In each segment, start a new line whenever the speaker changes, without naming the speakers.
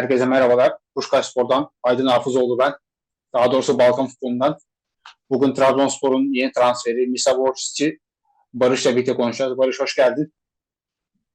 Herkese merhabalar. Kuşkaş Spor'dan Aydın Hafızoğlu ben. Daha doğrusu Balkan Futbolu'ndan. Bugün Trabzonspor'un yeni transferi Misa Borççi Barış'la birlikte konuşacağız. Barış hoş geldin.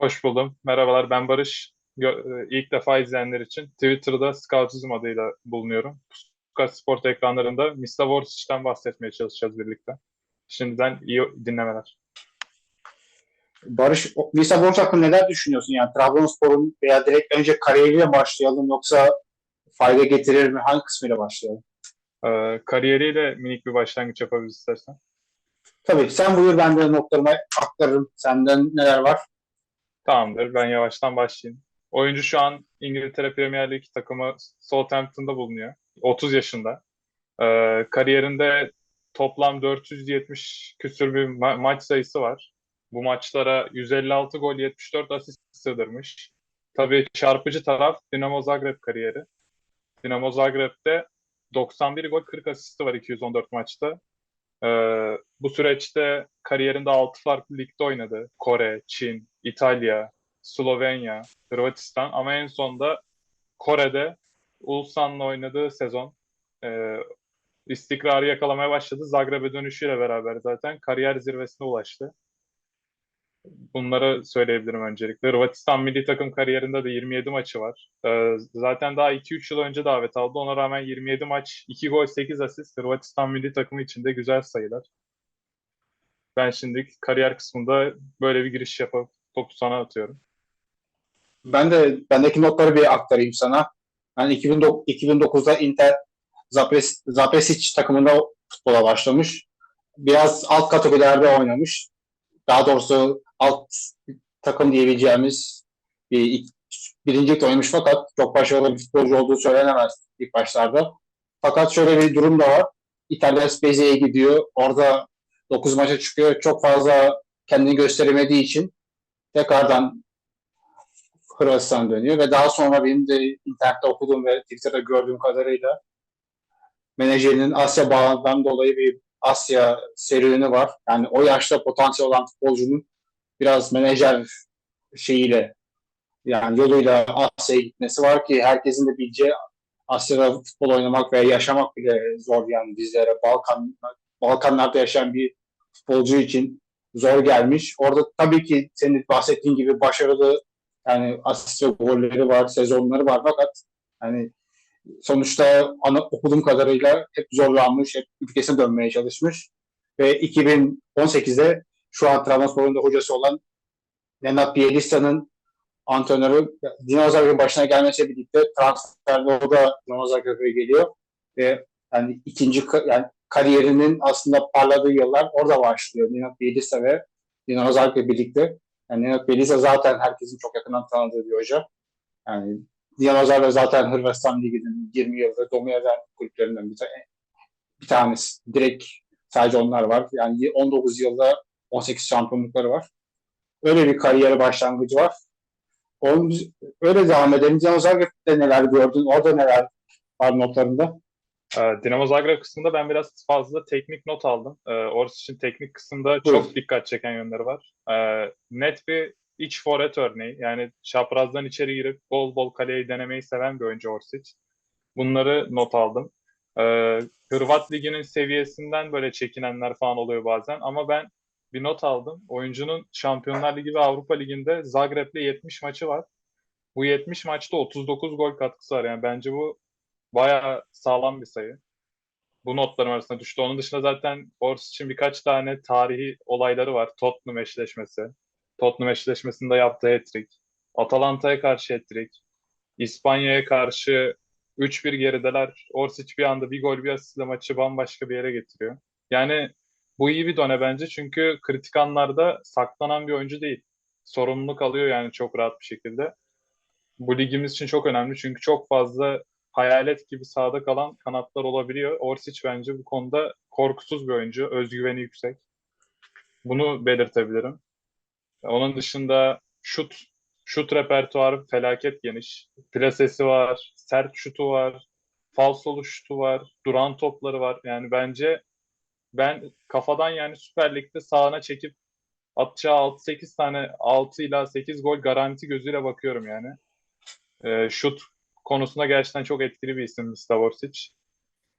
Hoş buldum. Merhabalar ben Barış. E, İlk defa izleyenler için Twitter'da Scoutizm adıyla bulunuyorum. Scout Sport ekranlarında Mista Vortic'ten bahsetmeye çalışacağız birlikte. Şimdiden iyi dinlemeler.
Barış, Misa Borç hakkında neler düşünüyorsun? Yani Trabzonspor'un veya direkt önce kariyeriyle başlayalım yoksa fayda getirir mi? Hangi kısmıyla başlayalım?
Ee, kariyeriyle minik bir başlangıç yapabiliriz istersen.
Tabii sen buyur ben de notlarıma aktarırım. Senden neler var?
Tamamdır. Ben yavaştan başlayayım. Oyuncu şu an İngiltere Premier Lig takımı Southampton'da bulunuyor. 30 yaşında. Ee, kariyerinde toplam 470 küsür bir ma- maç sayısı var. Bu maçlara 156 gol, 74 asist sığdırmış. Tabii çarpıcı taraf Dinamo Zagreb kariyeri. Dinamo Zagreb'de 91 gol, 40 asisti var 214 maçta. Ee, bu süreçte kariyerinde 6 farklı ligde oynadı. Kore, Çin, İtalya, Slovenya, Hırvatistan ama en sonda Kore'de Ulsan'la oynadığı sezon e, istikrarı yakalamaya başladı. Zagreb'e dönüşüyle beraber zaten kariyer zirvesine ulaştı. Bunları söyleyebilirim öncelikle. Hırvatistan milli takım kariyerinde de 27 maçı var. Ee, zaten daha 2-3 yıl önce davet aldı. Ona rağmen 27 maç, 2 gol, 8 asist. Hırvatistan milli takımı için de güzel sayılar. Ben şimdi kariyer kısmında böyle bir giriş yapıp topu sana atıyorum.
Ben de bendeki notları bir aktarayım sana. 2009, 2009'da Inter Zapres, Zapresic takımında futbola başlamış. Biraz alt kategorilerde oynamış. Daha doğrusu alt takım diyebileceğimiz bir birincilikte oynamış fakat çok başarılı bir futbolcu olduğu söylenemez ilk başlarda. Fakat şöyle bir durum da var. İtalya Spezia'ya gidiyor. Orada 9 maça çıkıyor. Çok fazla kendini gösteremediği için tekrardan Hırvatistan dönüyor ve daha sonra benim de internette okuduğum ve Twitter'da gördüğüm kadarıyla menajerinin Asya bağlantıdan dolayı bir Asya serüveni var. Yani o yaşta potansiyel olan futbolcunun biraz menajer şeyiyle yani yoluyla Asya'ya gitmesi var ki herkesin de bileceği Asya'da futbol oynamak veya yaşamak bile zor yani bizlere Balkan Balkanlarda yaşayan bir futbolcu için zor gelmiş. Orada tabii ki senin bahsettiğin gibi başarılı yani asist ve golleri var, sezonları var fakat hani sonuçta ana, okuduğum kadarıyla hep zorlanmış, hep ülkesine dönmeye çalışmış. Ve 2018'de şu an Trabzonspor'un da hocası olan Nenad Bielitsa'nın antrenörü Dinamo Zagreb'in başına gelmesiyle birlikte transferde o da Dinamo Zagreb'e geliyor. Ve yani ikinci yani kariyerinin aslında parladığı yıllar orada başlıyor. Nenad Bielitsa ve Dinamo Zagreb'le birlikte. Yani Nenad Bielitsa zaten herkesin çok yakından tanıdığı bir hoca. Yani Dinamo Zagreb zaten Hırvatistan Ligi'nin 20 yıldır domine eden kulüplerinden bir, tane, bir tanesi. Direkt sadece onlar var. Yani 19 yılda 18 şampiyonlukları var. Öyle bir kariyeri başlangıcı var. Onun, öyle devam edelim. Dinamo Zagreb'de neler gördün? Orada neler var notlarında?
Ee, Dinamo Zagreb kısmında ben biraz fazla teknik not aldım. Ee, Orası için teknik kısımda
Buyurun.
çok dikkat çeken yönleri var. Ee, net bir iç forvet örneği. Yani çaprazdan içeri girip bol bol kaleyi denemeyi seven bir oyuncu Orsic. Bunları not aldım. Ee, Hırvat Ligi'nin seviyesinden böyle çekinenler falan oluyor bazen ama ben bir not aldım. Oyuncunun Şampiyonlar Ligi ve Avrupa Ligi'nde Zagreb'le 70 maçı var. Bu 70 maçta 39 gol katkısı var. Yani bence bu bayağı sağlam bir sayı. Bu notlarım arasında düştü. Onun dışında zaten Ors için birkaç tane tarihi olayları var. Tottenham eşleşmesi. Tottenham eşleşmesinde yaptığı hat-trick. Atalanta'ya karşı hat-trick. İspanya'ya karşı 3-1 gerideler. Orsic bir anda bir gol bir asistle maçı bambaşka bir yere getiriyor. Yani bu iyi bir done bence çünkü kritik anlarda saklanan bir oyuncu değil. Sorumluluk alıyor yani çok rahat bir şekilde. Bu ligimiz için çok önemli çünkü çok fazla hayalet gibi sahada kalan kanatlar olabiliyor. Orsic bence bu konuda korkusuz bir oyuncu, özgüveni yüksek. Bunu belirtebilirim. Onun dışında şut şut repertuarı felaket geniş. Plasesi var, sert şutu var, falsolu şutu var, duran topları var. Yani bence ben kafadan yani Süper Lig'de sağına çekip atacağı 6-8 tane 6 ila 8 gol garanti gözüyle bakıyorum yani. Ee, şut konusunda gerçekten çok etkili bir isim Mustafa Orsic.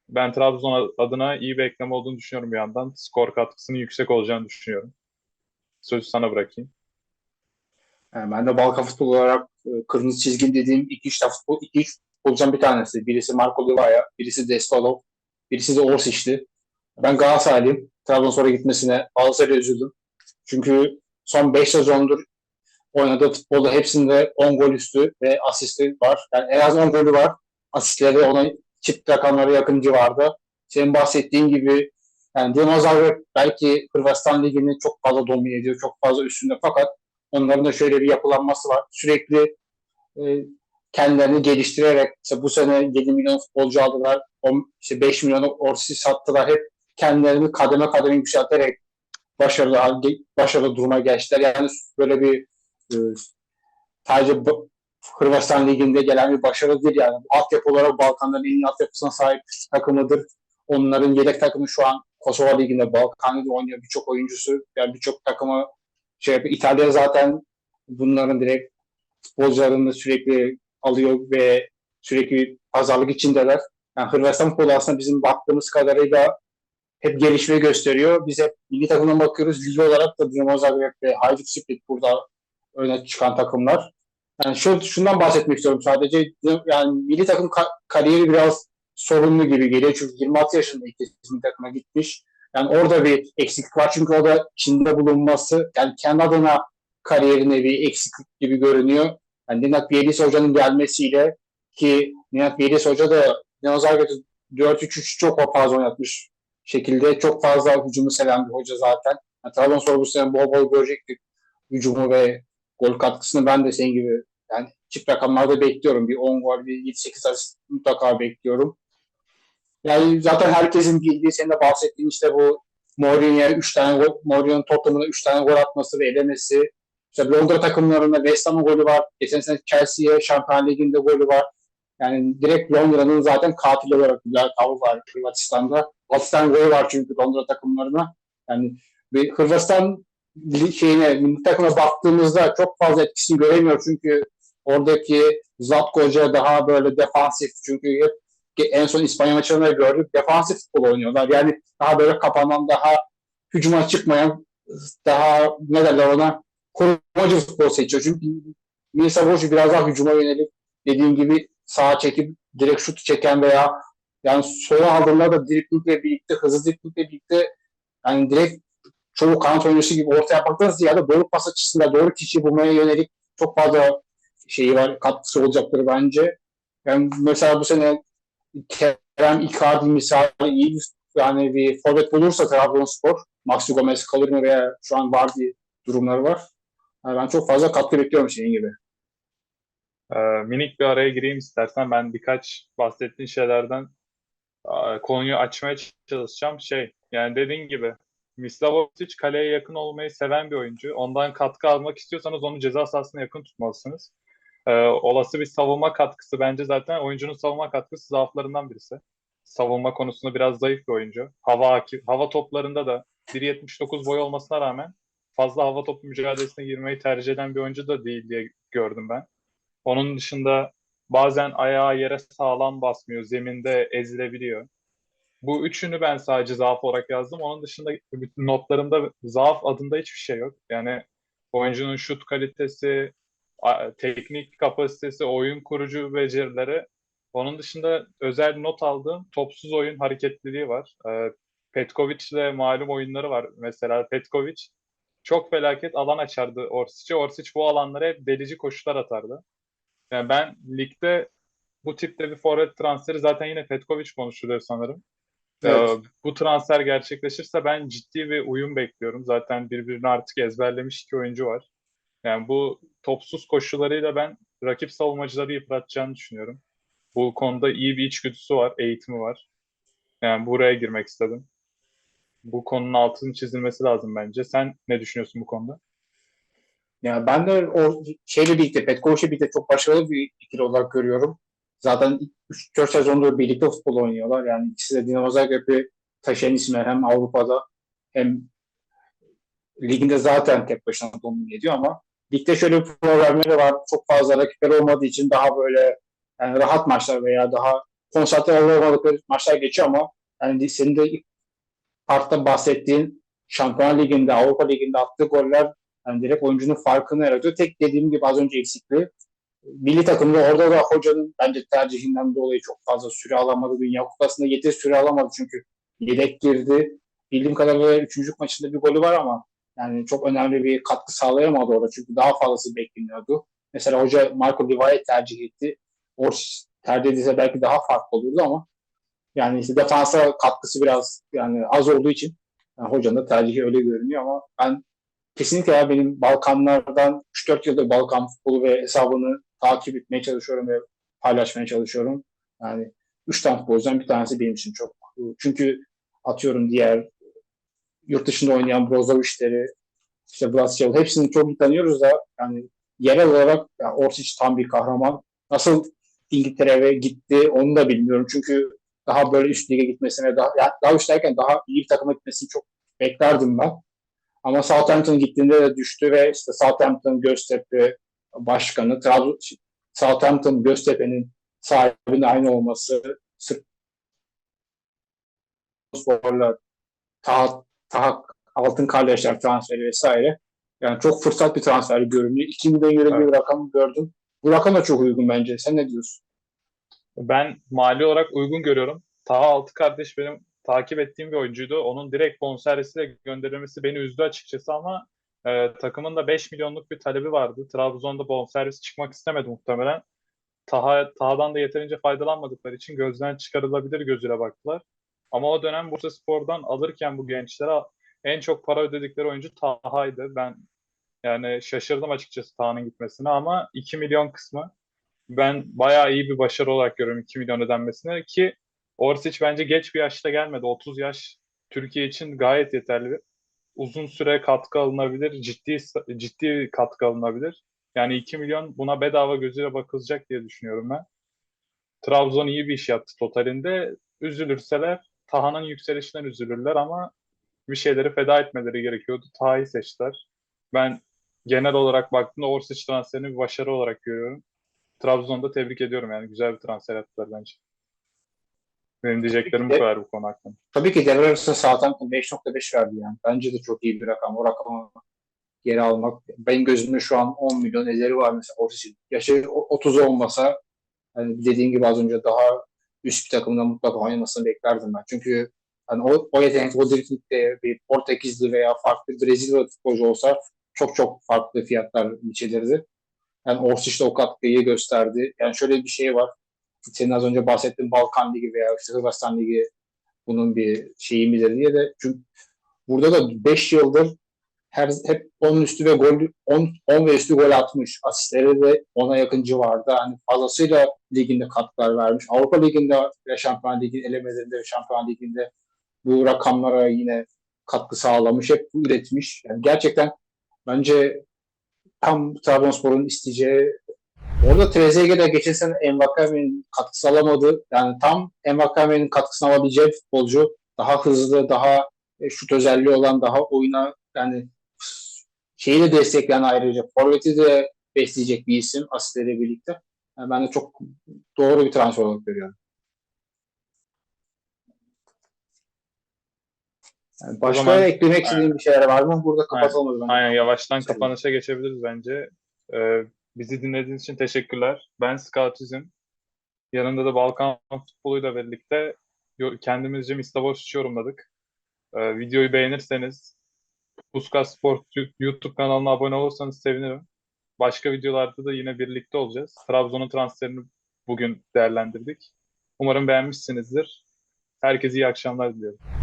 Ben Trabzon adına iyi bir ekleme olduğunu düşünüyorum bir yandan. Skor katkısının yüksek olacağını düşünüyorum. Sözü sana bırakayım.
Yani ben de Balkan futbol olarak e, kırmızı çizgin dediğim iki üç futbol, iki üç futbolcudan bir tanesi. Birisi Marco Livaya, birisi Destalov, birisi de Orsic'ti. Ben Galatasaraylıyım. Trabzonspor'a gitmesine fazlasıyla üzüldüm. Çünkü son 5 sezondur oynadığı futbolda hepsinde 10 gol üstü ve asisti var. Yani en az 10 golü var. Asistleri ona çift rakamlara yakın civarda. Senin bahsettiğin gibi yani Dinamo Zagreb belki Hırvatistan Ligi'ni çok fazla domine ediyor, çok fazla üstünde fakat onların da şöyle bir yapılanması var. Sürekli e, kendilerini geliştirerek işte bu sene 7 milyon futbolcu aldılar. 10, işte 5 milyonu Orsic sattılar. Hep kendilerini kademe kademe yükselterek başarılı başarılı duruma geçtiler. Yani böyle bir e, sadece Hırvatistan Ligi'nde gelen bir başarı değil yani. Altyapı olarak Balkanların en iyi altyapısına sahip takımıdır. Onların yedek takımı şu an Kosova Ligi'nde Balkan Ligi'de oynuyor birçok oyuncusu. Yani birçok takımı şey yapıyor. İtalya zaten bunların direkt futbolcularını sürekli alıyor ve sürekli pazarlık içindeler. Yani Hırvatistan futbolu aslında bizim baktığımız kadarıyla hep gelişme gösteriyor. Biz hep milli takımdan bakıyoruz. Lig olarak da Dinamo Zagreb ve Hajduk Split burada öne çıkan takımlar. Yani şu, şundan bahsetmek istiyorum sadece. Yani milli takım ka- kariyeri biraz sorunlu gibi geliyor. Çünkü 26 yaşında ilk milli takıma gitmiş. Yani orada bir eksiklik var. Çünkü o da Çin'de bulunması, yani kendi adına kariyerine bir eksiklik gibi görünüyor. Yani Ninat Bielitsa Hoca'nın gelmesiyle ki Ninat Bielitsa Hoca da Dinamo Zagreb'de 4-3-3 çok fazla oynatmış şekilde. Çok fazla hücumu seven bir hoca zaten. Yani Trabzonspor bu sene bol bol görecektik hücumu ve gol katkısını ben de senin gibi yani çift rakamlarda bekliyorum. Bir 10 gol, bir 7-8 asist mutlaka bekliyorum. Yani zaten herkesin bildiği, senin de bahsettiğin işte bu Mourinho'ya 3 tane gol, Mourinho'nun Tottenham'a 3 tane gol atması ve elemesi. İşte Londra takımlarında West Ham'ın golü var. Geçen sene Chelsea'ye Şampiyon Ligi'nde golü var. Yani direkt Londra'nın zaten katil olarak bir tavır var Hırvatistan'da. 6 tane golü var çünkü Londra takımlarına. Yani bir Hırvatistan şeyine, takıma baktığımızda çok fazla etkisini göremiyor çünkü oradaki Zlatko daha böyle defansif çünkü hep en son İspanya maçlarında gördük defansif futbol oynuyorlar. Yani daha böyle kapanan, daha hücuma çıkmayan, daha ne derler ona korumacı futbol seçiyor. Çünkü Mirsa Boşu biraz daha hücuma yönelik dediğim gibi sağa çekip direkt şut çeken veya yani sola aldığında da driplingle birlikte, hızlı driplingle birlikte yani direkt çoğu kanat oyuncusu gibi orta yapmaktan ziyade doğru pas açısında doğru kişiyi bulmaya yönelik çok fazla şeyi var, katkısı olacaktır bence. Yani mesela bu sene Kerem Icardi misali iyi bir, yani bir forvet bulursa Trabzonspor, Maxi Gomez kalır mı veya şu an var diye durumları var. Yani ben çok fazla katkı bekliyorum şeyin gibi.
Ee, minik bir araya gireyim istersen. Ben birkaç bahsettiğin şeylerden e, konuyu açmaya çalışacağım. Şey, yani dediğin gibi Mislavovic kaleye yakın olmayı seven bir oyuncu. Ondan katkı almak istiyorsanız onu ceza sahasına yakın tutmalısınız. Ee, olası bir savunma katkısı bence zaten oyuncunun savunma katkısı zaaflarından birisi. Savunma konusunda biraz zayıf bir oyuncu. Hava hava toplarında da 1.79 boy olmasına rağmen fazla hava topu mücadelesine girmeyi tercih eden bir oyuncu da değil diye gördüm ben. Onun dışında bazen ayağı yere sağlam basmıyor, zeminde ezilebiliyor. Bu üçünü ben sadece zaaf olarak yazdım. Onun dışında notlarımda zaaf adında hiçbir şey yok. Yani oyuncunun şut kalitesi, teknik kapasitesi, oyun kurucu becerileri. Onun dışında özel not aldığım topsuz oyun hareketliliği var. Petkovic'le malum oyunları var. Mesela Petkovic çok felaket alan açardı Orsic'e. Orsic bu alanlara hep delici koşular atardı. Yani ben ligde bu tipte bir forvet transferi zaten yine Petkovic konuşuluyor sanırım. Evet. Ee, bu transfer gerçekleşirse ben ciddi bir uyum bekliyorum. Zaten birbirini artık ezberlemiş iki oyuncu var. Yani bu topsuz koşularıyla ben rakip savunmacıları yıpratacağını düşünüyorum. Bu konuda iyi bir içgüdüsü var, eğitimi var. Yani buraya girmek istedim. Bu konunun altının çizilmesi lazım bence. Sen ne düşünüyorsun bu konuda?
Yani ben de o şeyle birlikte, Petkovic'le birlikte çok başarılı bir ikili olarak görüyorum. Zaten 3-4 sezondur birlikte futbol oynuyorlar. Yani ikisi de Dinamo Zagreb'i taşıyan isimler hem Avrupa'da hem liginde zaten tek başına domine ediyor ama ligde şöyle bir problemleri var. Çok fazla rakipler olmadığı için daha böyle yani rahat maçlar veya daha konsantre olamadıkları maçlar geçiyor ama yani senin de ilk partta bahsettiğin Şampiyonlar Ligi'nde, Avrupa Ligi'nde attığı goller yani direkt oyuncunun farkını yaratıyor. Tek dediğim gibi az önce eksikliği milli takımda orada da hocanın bence tercihinden dolayı çok fazla süre alamadı. Dünya Kupası'nda yeteri süre alamadı çünkü yedek girdi. Bildiğim kadarıyla üçüncü maçında bir golü var ama yani çok önemli bir katkı sağlayamadı orada çünkü daha fazlası bekleniyordu. Mesela hoca Marco Liva'yı tercih etti. Orsic tercih edilse belki daha farklı olurdu ama yani işte defansa katkısı biraz yani az olduğu için yani hocanın da tercihi öyle görünüyor ama ben kesinlikle ya benim Balkanlardan 3-4 yıldır Balkan futbolu ve hesabını takip etmeye çalışıyorum ve paylaşmaya çalışıyorum. Yani 3 tane futbolcudan bir tanesi benim için çok. Çünkü atıyorum diğer yurt dışında oynayan Brozovic'leri, işte Brasyalı hepsini çok iyi tanıyoruz da yani yerel olarak ya Orsic tam bir kahraman. Nasıl İngiltere'ye gitti onu da bilmiyorum. Çünkü daha böyle üst lige gitmesine daha, yani daha üst derken daha iyi bir takıma gitmesini çok beklerdim ben. Ama Southampton gittiğinde de düştü ve işte Southampton Göztepe başkanı Trabzon Southampton Göztepe'nin sahibinin aynı olması sırf sporla Taha, Taha Altın Kardeşler transferi vesaire. Yani çok fırsat bir transfer görünüyor. 2 milyon euro bir rakam gördüm. Bu rakam da çok uygun bence. Sen ne diyorsun?
Ben mali olarak uygun görüyorum. Taha Altı kardeş benim takip ettiğim bir oyuncuydu. Onun direkt bonservisiyle gönderilmesi beni üzdü açıkçası ama e, takımın da 5 milyonluk bir talebi vardı. Trabzon'da bonservis çıkmak istemedi muhtemelen. Taha, Taha'dan da yeterince faydalanmadıkları için gözden çıkarılabilir gözüyle baktılar. Ama o dönem Bursa Spor'dan alırken bu gençlere en çok para ödedikleri oyuncu Taha'ydı. Ben yani şaşırdım açıkçası Taha'nın gitmesine ama 2 milyon kısmı ben bayağı iyi bir başarı olarak görüyorum 2 milyon ödenmesine ki Orsic bence geç bir yaşta gelmedi. 30 yaş Türkiye için gayet yeterli. Uzun süre katkı alınabilir, ciddi ciddi katkı alınabilir. Yani 2 milyon buna bedava gözüyle bakılacak diye düşünüyorum ben. Trabzon iyi bir iş yaptı totalinde. Üzülürseler Taha'nın yükselişinden üzülürler ama bir şeyleri feda etmeleri gerekiyordu. Taha'yı seçtiler. Ben genel olarak baktığımda Orsic transferini bir başarı olarak görüyorum. Trabzon'da tebrik ediyorum yani güzel bir transfer yaptılar bence. Benim diyeceklerim bu kadar bu konu hakkında.
Tabii ki devre arasında Southampton 5.5 verdi yani. Bence de çok iyi bir rakam. O rakamı geri almak. Benim gözümde şu an 10 milyon ederi var mesela Orsic'in. Yaşı 30 olmasa hani dediğim gibi az önce daha üst bir takımda mutlaka oynamasını beklerdim ben. Çünkü hani o, o yetenek, o driplikte bir Portekizli veya farklı Brezilya futbolcu olsa çok çok farklı fiyatlar biçilirdi. Yani Orsic de o katkıyı gösterdi. Yani şöyle bir şey var. Senin az önce bahsettiğin Balkan Ligi veya işte Hırvatistan Ligi bunun bir şeyi midir diye de çünkü burada da 5 yıldır her hep 10 üstü ve gol 10 10 ve üstü gol atmış. Asistleri de 10'a yakın civarda. Hani fazlasıyla liginde katkılar vermiş. Avrupa Ligi'nde ve Şampiyon Ligi elemelerinde ve Şampiyon Ligi'nde bu rakamlara yine katkı sağlamış. Hep üretmiş. Yani gerçekten bence tam Trabzonspor'un isteyeceği Orada Trezeguet'e geçen sene Envakame'nin katkısı alamadı. Yani tam Envakame'nin katkısını alabileceği futbolcu. Daha hızlı, daha e, şut özelliği olan, daha oyuna yani şeyi de destekleyen ayrıca forveti de besleyecek bir isim asistleriyle birlikte. Yani ben de çok doğru bir transfer olarak görüyorum. Yani başka
zaman-
eklemek istediğim bir şeyler var mı? Burada kapatalım. zaman.
Aynen yavaştan kapanışa geçebiliriz bence. Ee, bizi dinlediğiniz için teşekkürler. Ben Scoutizm. Yanında da Balkan futboluyla birlikte kendimizce. Boş'u yorumladık. Ee, videoyu beğenirseniz Puskas Sport YouTube kanalına abone olursanız sevinirim. Başka videolarda da yine birlikte olacağız. Trabzon'un transferini bugün değerlendirdik. Umarım beğenmişsinizdir. Herkese iyi akşamlar diliyorum.